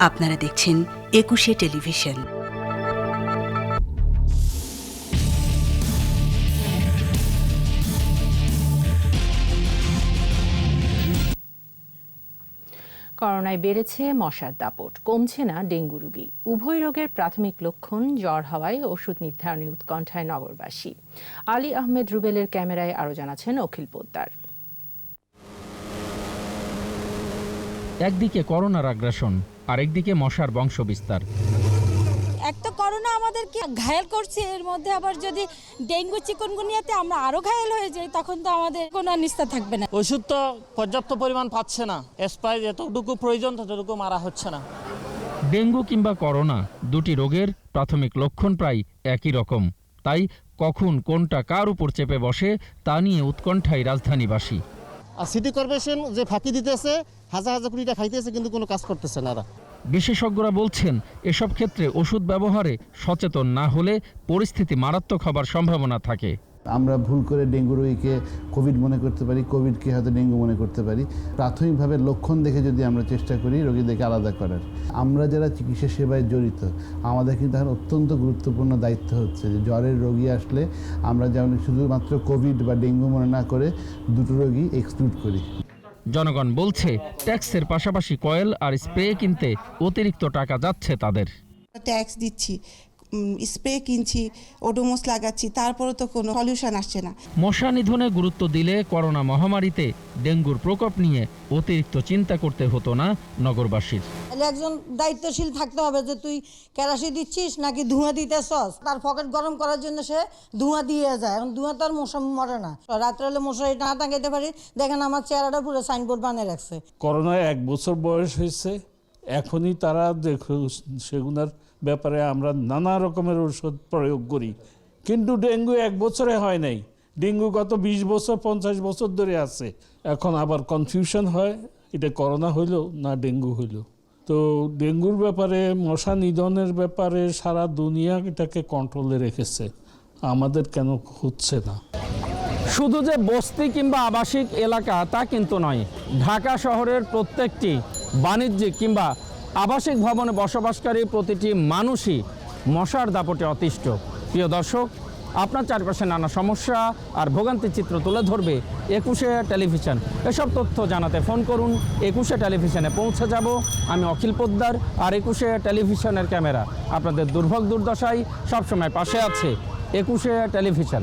আপনারা দেখছেন একুশে টেলিভিশন। করোনায় বেড়েছে মশার দাপট, কমছে না ডেঙ্গু রোগী। উভয় রোগের প্রাথমিক লক্ষণ জ্বর হওয়ায় ওষুধ নির্ধারণে উৎকণ্ঠায় নগরবাসী। আলী আহমেদ রুবেলের ক্যামেরায় আরও জানাচ্ছেন অখিল পোদ্দার। একদিকে করোনার আগ্রাসন আরেকদিকে মশার বংশবিস্তার। এক তো করোনা আমাদেরকে ঘায়াল করছে এর মধ্যে আবার যদি ডেঙ্গু চিকনগুনিয়াতে আমরা আরও ঘায়াল হয়ে যাই তখন তো আমাদের কোনো নিস্তার থাকবে না। ওষুধ তো পর্যাপ্ত পরিমাণ পাচ্ছে না। স্প্রাই যতটুকু প্রয়োজন ততটুকু মারা হচ্ছে না। ডেঙ্গু কিংবা করোনা দুটি রোগের প্রাথমিক লক্ষণ প্রায় একই রকম। তাই কখন কোনটা কার উপর চেপে বসে তা নিয়ে উৎকণ্ঠায় রাজধানীবাসী। আর সিটি কর্পোরেশন যে ফাঁকি দিতেছে, হাজার হাজার কোটি টাকা খাইতেছে, কিন্তু কোনো কাজ করতেছে না বিশেষজ্ঞরা বলছেন, এসব ক্ষেত্রে ওষুধ ব্যবহারে সচেতন না হলে পরিস্থিতি মারাত্মক হবার সম্ভাবনা থাকে। আমরা ভুল করে ডেঙ্গু রোগীকে কোভিড মনে করতে পারি কোভিডকে হয়তো ডেঙ্গু মনে করতে পারি। প্রাথমিকভাবে লক্ষণ দেখে যদি আমরা চেষ্টা করি রোগীদেরকে আলাদা করার। আমরা যারা চিকিৎসা সেবায় জড়িত আমাদের কিন্তু এখন অত্যন্ত গুরুত্বপূর্ণ দায়িত্ব হচ্ছে যে জ্বরের রোগী আসলে আমরা যেমন শুধুমাত্র কোভিড বা ডেঙ্গু মনে না করে দুটো রোগী এক্সক্লুড করি। জনগণ বলছে ট্যাক্সের পাশাপাশি কয়েল আর স্প্রে কিনতে অতিরিক্ত টাকা যাচ্ছে তাদের। ট্যাক্স দিচ্ছি। স্প্রে কিনছি ওডোমোস লাগাচ্ছি তারপরে তো কোনো সলিউশন আসছে না। মশা নিধনে গুরুত্ব দিলে করোনা মহামারীতে ডেঙ্গুর প্রকোপ নিয়ে অতিরিক্ত চিন্তা করতে হতো না নগরবাসীর। তাহলে একজন দায়িত্বশীল থাকতে হবে যে তুই কেরাসি দিচ্ছিস নাকি ধোঁয়া দিতেছস? তার পকেট গরম করার জন্য সে ধোঁয়া দিয়ে যায়। এখন ধোঁয়া তো আর মশা মরে না। রাত্রে হলে মশারি না টাঙাইতে পারি দেখেন আমার চেহারাটা পুরো সাইনবোর্ড বানিয়ে রাখছে। করোনায় এক বছর বয়স হয়েছে এখনই তারা দেখো সেগুলোর ব্যাপারে আমরা নানা রকমের ওষুধ প্রয়োগ করি। কিন্তু ডেঙ্গু এক বছরে হয় নাই। ডেঙ্গু গত বিশ বছর, পঞ্চাশ বছর ধরে আছে। এখন আবার কনফিউশন হয়, এটা করোনা হইল না ডেঙ্গু হইল। তো ডেঙ্গুর ব্যাপারে, মশা নিধনের ব্যাপারে সারা দুনিয়া এটাকে কন্ট্রোলে রেখেছে। আমাদের কেন হচ্ছে না? শুধু যে বস্তি কিংবা আবাসিক এলাকা তা কিন্তু নয়, ঢাকা শহরের প্রত্যেকটি বাণিজ্যিক কিংবা আবাসিক ভবনে বসবাসকারী প্রতিটি মানুষই মশার দাপটে অতিষ্ঠ। প্রিয় দর্শক, আপনার চারপাশে নানা সমস্যা আর ভোগান্তির চিত্র তুলে ধরবে একুশে টেলিভিশন। এসব তথ্য জানাতে ফোন করুন, একুশে টেলিভিশনে পৌঁছে যাব। আমি অখিল পোদ্দার আর একুশে টেলিভিশনের ক্যামেরা। আপনাদের দুর্ভোগ দুর্দশায় সবসময় পাশে আছে একুশে টেলিভিশন।